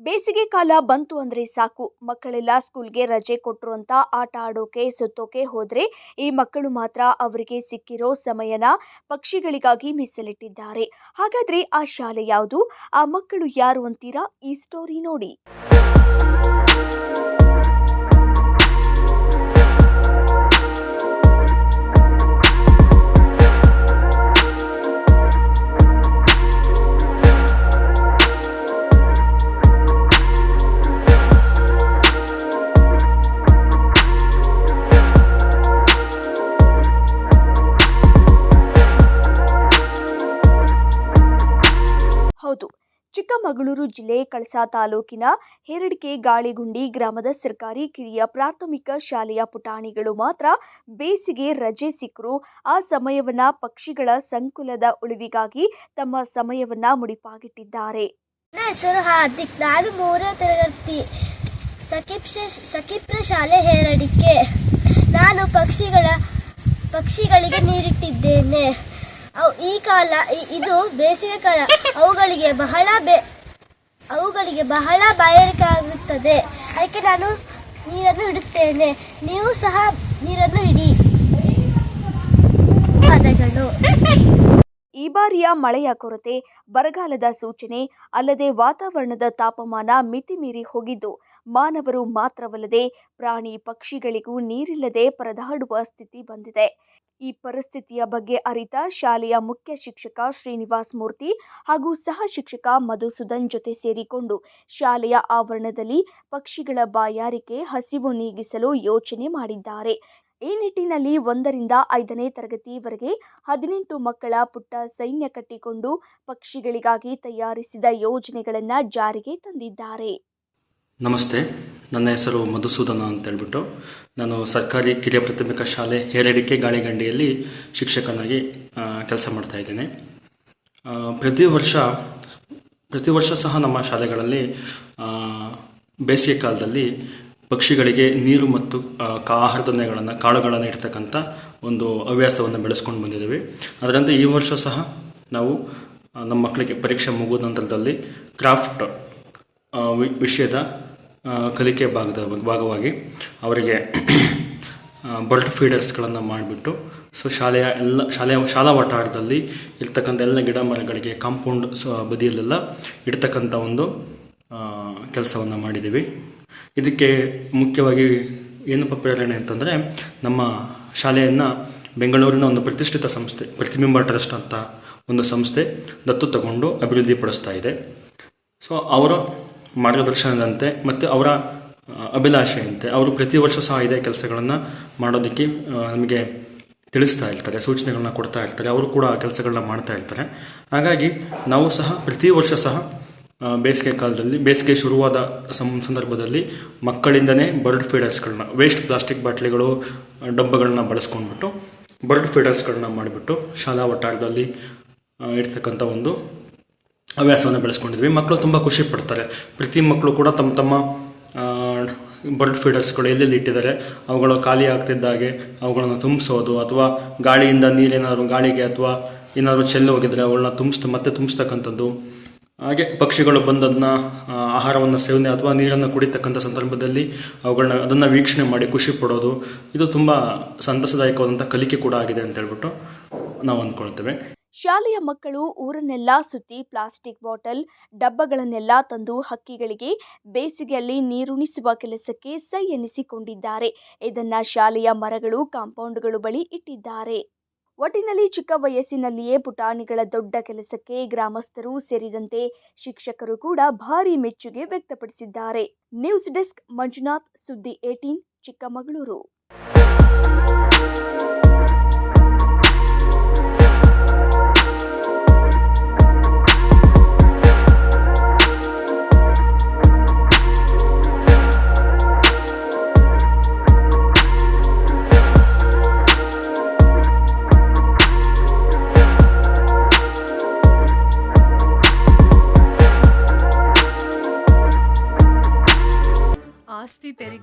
ಬೇಸಿಗೆ ಕಾಲ ಬಂತು ಅಂದ್ರೆ ಸಾಕು. ಮಕ್ಕಳೆಲ್ಲ ಸ್ಕೂಲ್ಗೆ ರಜೆ ಕೊಟ್ಟರು ಅಂತ ಆಟ ಆಡೋಕೆ, ಸುತ್ತೋಕೆ ಹೋದರೆ ಈ ಮಕ್ಕಳು ಮಾತ್ರ ಅವರಿಗೆ ಸಿಕ್ಕಿರೋ ಸಮಯನ ಪಕ್ಷಿಗಳಿಗಾಗಿ ಮೀಸಲಿಟ್ಟಿದ್ದಾರೆ. ಹಾಗಾದ್ರೆ ಆ ಶಾಲೆ ಯಾವುದು? ಆ ಮಕ್ಕಳು ಯಾರು ಅಂತೀರಾ? ಈ ಸ್ಟೋರಿ ನೋಡಿ. ಚಿಕ್ಕಮಗಳೂರು ಜಿಲ್ಲೆ ಕಳಸಾ ತಾಲೂಕಿನ ಹೇರಡಿಕೆ ಗಾಳಿಗುಂಡಿ ಗ್ರಾಮದ ಸರ್ಕಾರಿ ಕಿರಿಯ ಪ್ರಾಥಮಿಕ ಶಾಲೆಯ ಪುಟಾಣಿಗಳು ಮಾತ್ರ ಬೇಸಿಗೆ ರಜೆ ಸಿಕ್ಕರು. ಆ ಸಮಯವನ್ನ ಪಕ್ಷಿಗಳ ಸಂಕುಲದ ಉಳಿವಿಗಾಗಿ ತಮ್ಮ ಸಮಯವನ್ನ ಮುಡಿಪಾಗಿಟ್ಟಿದ್ದಾರೆ. ನನ್ನ ಹೆಸರು ಹಾರ್ದಿಕ್ ನಾನು ಮೂರನೇ ತರಗತಿ ಸಕಿಪ್ ಸಕಿಪ್ರ ಶಾಲೆ ಹೇರಡಿಕೆ. ನಾನು ಪಕ್ಷಿಗಳ ಪಕ್ಷಿಗಳಿಗೆ ನೀರಿಟ್ಟಿದ್ದೇನೆ. ಈ ಕಾಲ ಇದು ಬೇಸಿಗೆ ಕಾಲ. ಅವುಗಳಿಗೆ ಬಹಳ ಬೇ ಅವುಗಳಿಗೆ ಬಹಳ ಬಾಯಾರಿಕೆ ಆಗುತ್ತದೆ ಅದಕ್ಕೆ ನಾನು ನೀರನ್ನು ಇಡುತ್ತೇನೆ. ನೀವು ಸಹ ನೀರನ್ನು ಇಡಿ. ಈ ಬಾರಿಯ ಮಳೆಯ ಕೊರತೆ ಬರಗಾಲದ ಸೂಚನೆ, ಅಲ್ಲದೆ ವಾತಾವರಣದ ತಾಪಮಾನ ಮಿತಿಮೀರಿ ಹೋಗಿದ್ದು, ಮಾನವರು ಮಾತ್ರವಲ್ಲದೆ ಪ್ರಾಣಿ ಪಕ್ಷಿಗಳಿಗೂ ನೀರಿಲ್ಲದೆ ಪರದಾಡುವ ಸ್ಥಿತಿ ಬಂದಿದೆ. ಈ ಪರಿಸ್ಥಿತಿಯ ಬಗ್ಗೆ ಅರಿತ ಶಾಲೆಯ ಮುಖ್ಯ ಶಿಕ್ಷಕ ಶ್ರೀನಿವಾಸ್ ಮೂರ್ತಿ ಹಾಗೂ ಸಹ ಶಿಕ್ಷಕ ಮಧುಸೂದನ್ ಜೊತೆ ಸೇರಿಕೊಂಡು ಶಾಲೆಯ ಆವರಣದಲ್ಲಿ ಪಕ್ಷಿಗಳ ಬಾಯಾರಿಕೆ, ಹಸಿವು ನೀಗಿಸಲು ಯೋಚನೆ ಮಾಡಿದ್ದಾರೆ. ಈ ನಿಟ್ಟಿನಲ್ಲಿ ಒಂದರಿಂದ ಐದನೇ ತರಗತಿವರೆಗೆ ಹದಿನೆಂಟು ಮಕ್ಕಳ ಪುಟ್ಟ ಸೈನ್ಯ ಕಟ್ಟಿಕೊಂಡು ಪಕ್ಷಿಗಳಿಗಾಗಿ ತಯಾರಿಸಿದ ಯೋಜನೆಗಳನ್ನು ಜಾರಿಗೆ ತಂದಿದ್ದಾರೆ. ನಮಸ್ತೆ. ನನ್ನ ಹೆಸರು ಮಧುಸೂದನ ಅಂತ ಹೇಳ್ಬಿಟ್ಟು ನಾನು ಸರ್ಕಾರಿ ಕಿರಿಯ ಪ್ರಾಥಮಿಕ ಶಾಲೆ ಹೇರಡಿಕೆ ಗಾಳಿಗಂಡಿಯಲ್ಲಿ ಶಿಕ್ಷಕನಾಗಿ ಕೆಲಸ ಮಾಡ್ತಾ ಇದ್ದೇನೆ. ಪ್ರತಿ ವರ್ಷ ಪ್ರತಿ ವರ್ಷ ಸಹ ನಮ್ಮ ಶಾಲೆಗಳಲ್ಲಿ ಬೇಸಿಗೆ ಕಾಲದಲ್ಲಿ ಪಕ್ಷಿಗಳಿಗೆ ನೀರು ಮತ್ತು ಆಹಾರ ಧಾನ್ಯಗಳನ್ನು ಕಾಳುಗಳನ್ನು ಇಡ್ತಕ್ಕಂಥ ಒಂದು ಹವ್ಯಾಸವನ್ನು ಬೆಳೆಸ್ಕೊಂಡು ಬಂದಿದ್ದೀವಿ. ಅದರಂತೆ ಈ ವರ್ಷ ಸಹ ನಾವು ನಮ್ಮ ಮಕ್ಕಳಿಗೆ ಪರೀಕ್ಷೆ ಮುಗಿದ ನಂತರದಲ್ಲಿ ಕ್ರಾಫ್ಟ್ ವಿಷಯದ ಕಲಿಕೆ ಭಾಗದ ಭಾಗವಾಗಿ ಅವರಿಗೆ ಬರ್ಡ್ ಫೀಡರ್ಸ್ಗಳನ್ನು ಮಾಡಿಬಿಟ್ಟು ಸೊ ಶಾಲೆಯ ಎಲ್ಲ, ಶಾಲೆಯ ಶಾಲಾ ವಠಾರದಲ್ಲಿ ಇರ್ತಕ್ಕಂಥ ಎಲ್ಲ ಗಿಡ ಮರಗಳಿಗೆ ಕಾಂಪೌಂಡ್ ಬದಿಯಲ್ಲೆಲ್ಲ ಇಡ್ತಕ್ಕಂಥ ಒಂದು ಕೆಲಸವನ್ನು ಮಾಡಿದ್ದೀವಿ ಇದಕ್ಕೆ ಮುಖ್ಯವಾಗಿ ಏನಪ್ಪ ಪ್ರೇರಣೆ ಅಂತಂದರೆ, ನಮ್ಮ ಶಾಲೆಯನ್ನು ಬೆಂಗಳೂರಿನ ಒಂದು ಪ್ರತಿಷ್ಠಿತ ಸಂಸ್ಥೆ, ಪ್ರತಿಬಿಂಬ ಟ್ರಸ್ಟ್ ಅಂತ ಒಂದು ಸಂಸ್ಥೆ ದತ್ತು ತಗೊಂಡು ಅಭಿವೃದ್ಧಿಪಡಿಸ್ತಾ ಇದೆ. ಸೊ ಅವರ ಮಾರ್ಗದರ್ಶನದಂತೆ ಮತ್ತು ಅವರ ಅಭಿಲಾಷೆಯಂತೆ ಅವರು ಪ್ರತಿ ವರ್ಷ ಸಹ ಇದೇ ಕೆಲಸಗಳನ್ನು ಮಾಡೋದಕ್ಕೆ ನಮಗೆ ತಿಳಿಸ್ತಾ ಇರ್ತಾರೆ, ಸೂಚನೆಗಳನ್ನ ಕೊಡ್ತಾ ಇರ್ತಾರೆ, ಅವರು ಕೂಡ ಆ ಕೆಲಸಗಳನ್ನ ಮಾಡ್ತಾ ಇರ್ತಾರೆ. ಹಾಗಾಗಿ ನಾವು ಸಹ ಪ್ರತಿ ವರ್ಷ ಸಹ ಬೇಸಿಗೆ ಕಾಲದಲ್ಲಿ, ಬೇಸಿಗೆ ಶುರುವಾದ ಸಂದರ್ಭದಲ್ಲಿ ಮಕ್ಕಳಿಂದನೇ ಬರ್ಡ್ ಫೀಡರ್ಸ್ಗಳನ್ನ, ವೇಸ್ಟ್ ಪ್ಲಾಸ್ಟಿಕ್ ಬಾಟ್ಲಿಗಳು ಡಬ್ಬಗಳನ್ನ ಬಳಸ್ಕೊಂಡ್ಬಿಟ್ಟು, ಬರ್ಡ್ ಫೀಡರ್ಸ್ಗಳನ್ನ ಮಾಡಿಬಿಟ್ಟು, ಶಾಲಾ ವಟಾರದಲ್ಲಿ ಇರ್ತಕ್ಕಂಥ ಒಂದು ಹವ್ಯಾಸವನ್ನು ಬೆಳೆಸ್ಕೊಂಡಿದ್ವಿ. ಮಕ್ಕಳು ತುಂಬ ಖುಷಿ ಪಡ್ತಾರೆ. ಪ್ರತಿ ಮಕ್ಕಳು ಕೂಡ ತಮ್ಮ ತಮ್ಮ ಬರ್ಡ್ ಫೀಡರ್ಸ್ಗಳು ಎಲ್ಲೆಲ್ಲಿ ಇಟ್ಟಿದ್ದಾರೆ. ಅವುಗಳು ಖಾಲಿ ಆಗ್ತಿದ್ದಾಗೆ ಅವುಗಳನ್ನು ತುಂಬಿಸೋದು ಅಥವಾ ಗಾಳಿಯಿಂದ ನೀರೇನಾದ್ರು ಗಾಳಿಗೆ ಅಥವಾ ಏನಾದ್ರು ಚೆಲ್ಲು ಹೋಗಿದ್ರೆ ಅವುಗಳನ್ನ ತುಂಬಿಸ್ತು, ಮತ್ತೆ ತುಂಬಿಸ್ತಕ್ಕಂಥದ್ದು. ಹಾಗೆ ಪಕ್ಷಿಗಳು ಬಂದದನ್ನ ಆಹಾರವನ್ನು ಸೇವನೆ ಅಥವಾ ನೀರನ್ನು ಕುಡಿತಕ್ಕಂಥ ಸಂದರ್ಭದಲ್ಲಿ ಅವುಗಳನ್ನ ಅದನ್ನು ವೀಕ್ಷಣೆ ಮಾಡಿ ಖುಷಿ ಪಡೋದು. ಇದು ತುಂಬ ಸಂತಸದಾಯಕವಾದಂಥ ಕಲಿಕೆ ಕೂಡ ಆಗಿದೆ ಅಂತ ಹೇಳ್ಬಿಟ್ಟು ನಾವು ಅಂದ್ಕೊಳ್ತೇವೆ. ಶಾಲೆಯ ಮಕ್ಕಳು ಊರನ್ನೆಲ್ಲ ಸುತ್ತಿ ಪ್ಲಾಸ್ಟಿಕ್ ಬಾಟಲ್, ಡಬ್ಬಗಳನ್ನೆಲ್ಲ ತಂದು ಹಕ್ಕಿಗಳಿಗೆ ಬೇಸಿಗೆಯಲ್ಲಿ ನೀರುಣಿಸುವ ಕೆಲಸಕ್ಕೆ ಸೈ ಎನಿಸಿಕೊಂಡಿದ್ದಾರೆ. ಇದನ್ನ ಶಾಲೆಯ ಮರಗಳು, ಕಾಂಪೌಂಡ್ಗಳು ಬಳಿ ಇಟ್ಟಿದ್ದಾರೆ. ಒಟ್ಟಿನಲ್ಲಿ ಚಿಕ್ಕ ವಯಸ್ಸಿನಲ್ಲಿಯೇ ಪುಟಾಣಿಗಳ ದೊಡ್ಡ ಕೆಲಸಕ್ಕೆ ಗ್ರಾಮಸ್ಥರು ಸೇರಿದಂತೆ ಶಿಕ್ಷಕರು ಕೂಡ ಭಾರಿ ಮೆಚ್ಚುಗೆ ವ್ಯಕ್ತಪಡಿಸಿದ್ದಾರೆ. ನ್ಯೂಸ್ ಡೆಸ್ಕ್ ಮಂಜುನಾಥ್, ಸುದ್ದಿ ಏಟೀನ್, ಚಿಕ್ಕಮಗಳೂರು.